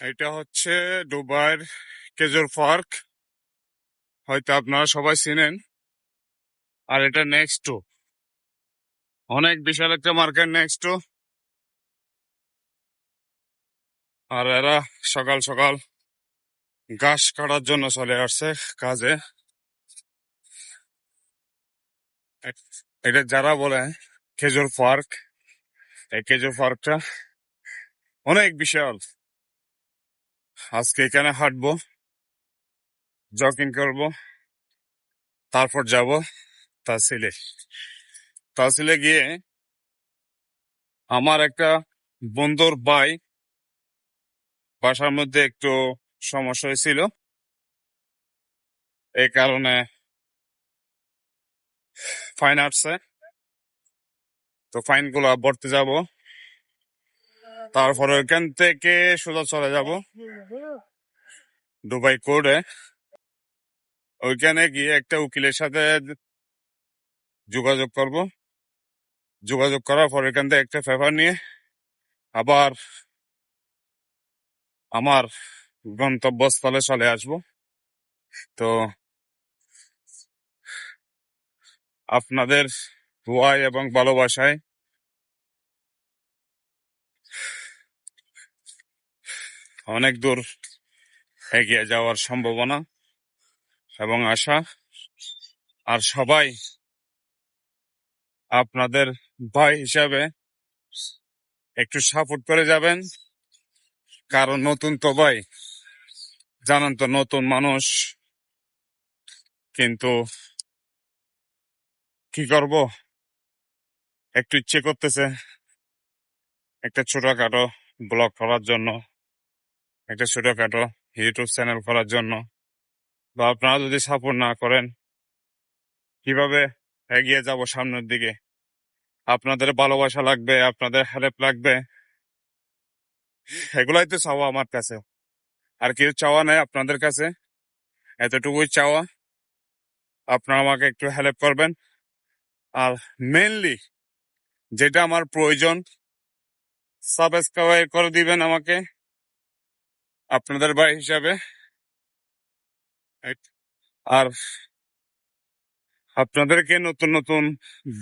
এটা হচ্ছে দুবাইয়ের কেজর পার্ক। হয়তো আপনারা সবাই চিনেন। আর এটা নেক্সট টু অনেক বিশাল একটা মার্কেট নেক্সট টু আর এরা সকাল সকাল ঘাস কাটার জন্য চলে আসছে কাজে। এটা যারা বলে খেজুর পার্ক, এই খেজুর পার্কটা অনেক বিশাল। আজকে এখানে হাঁটবো জগিং করব, তারপর যাব তাহসিলে। তাহসিলে গিয়ে আমার একটা বন্ধুর ভাই বাসার মধ্যে একটু সমস্যা হয়েছিল। এই কারণে ফাইন আসছে। তো ফাইনগুলা ভরতে যাব। তারপরে ওইখান থেকে সোজা চলে যাব। দুবাই কোর্টে। ওইখানে গিয়ে একটা উকিলের সাথে যোগাযোগ করব। যোগাযোগ করার পর এখান থেকে একটা পেপার নিয়ে আবার আমার গন্তব্যস্থলে চলে আসব। তো আপনাদের দোয়ায় এবং ভালোবাসায় অনেক দূর এগিয়ে যাওয়ার সম্ভাবনা এবং আশা। আর সবাই আপনাদের ভাই হিসাবে একটু সাপোর্ট করে যাবেন। কারণ নতুন তো ভাই, জানেন তো নতুন মানুষ। কিন্তু কি করব? একটু ইচ্ছে করতেছে একটা ছোটখাটো ব্লগ করার জন্য। একটা ছোটখাটো ইউটিউব চ্যানেল করার জন্য। বা আপনারা যদি সাপোর্ট না করেন, কীভাবে এগিয়ে যাব সামনের দিকে? আপনাদের ভালোবাসা লাগবে, আপনাদের হেল্প লাগবে। এগুলাই তো চাওয়া আমার কাছে। আর কিছু চাওয়া নাই আপনাদের কাছে। এতটুকুই চাওয়া। আপনারা আমাকে একটু হেল্প করবেন। আর মেনলি যেটা আমার প্রয়োজন সাবস্ক্রাইব করে দিবেন আমাকে। আপনাদের ভাই হিসাবে। আর আপনাদেরকে নতুন নতুন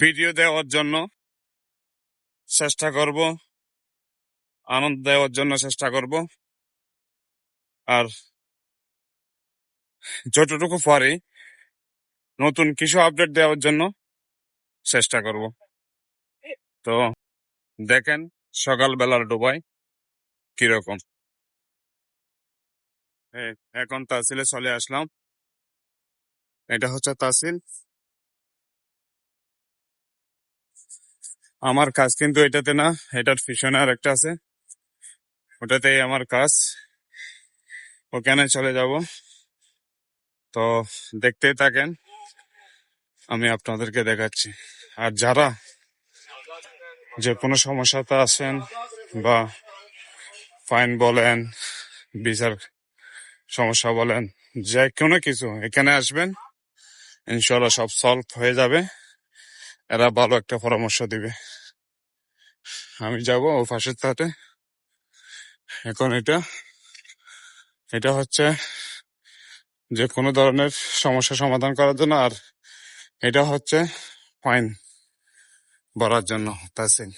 ভিডিও দেওয়ার জন্য চেষ্টা করব। আনন্দ দেওয়ার জন্য চেষ্টা করব। আর যতটুকু পারি নতুন কিছু আপডেট দেওয়ার জন্য চেষ্টা করব। তো দেখেন সকালবেলার ডুবাই কীরকম। এখন তাসিলে চলে আসলাম। এটা হচ্ছে তাসিল আমার কাজ কিন্তু এটাতে না, এটার পিছনে আর একটা আছে। ওটাতেই আমার কাজ। ওখানে চলে যাব। তো দেখতেই থাকেন, আমি আপনাদেরকে দেখাচ্ছি। আর যারা যে কোনো সমস্যাতে আছেন বা ফাইন বলেন, বিচার সমস্যা বলেন? যে কোনো কিছু, এখানে আসবেন ইনশাল্লাহ সব সলভ হয়ে যাবে। এরা ভালো একটা পরামর্শ দিবে। আমি যাব ও পাশের তাতে এখন এটা এটা হচ্ছে যে কোনো ধরনের সমস্যা সমাধান করার জন্য আর এটা হচ্ছে ফাইন ভরার জন্য তাসিল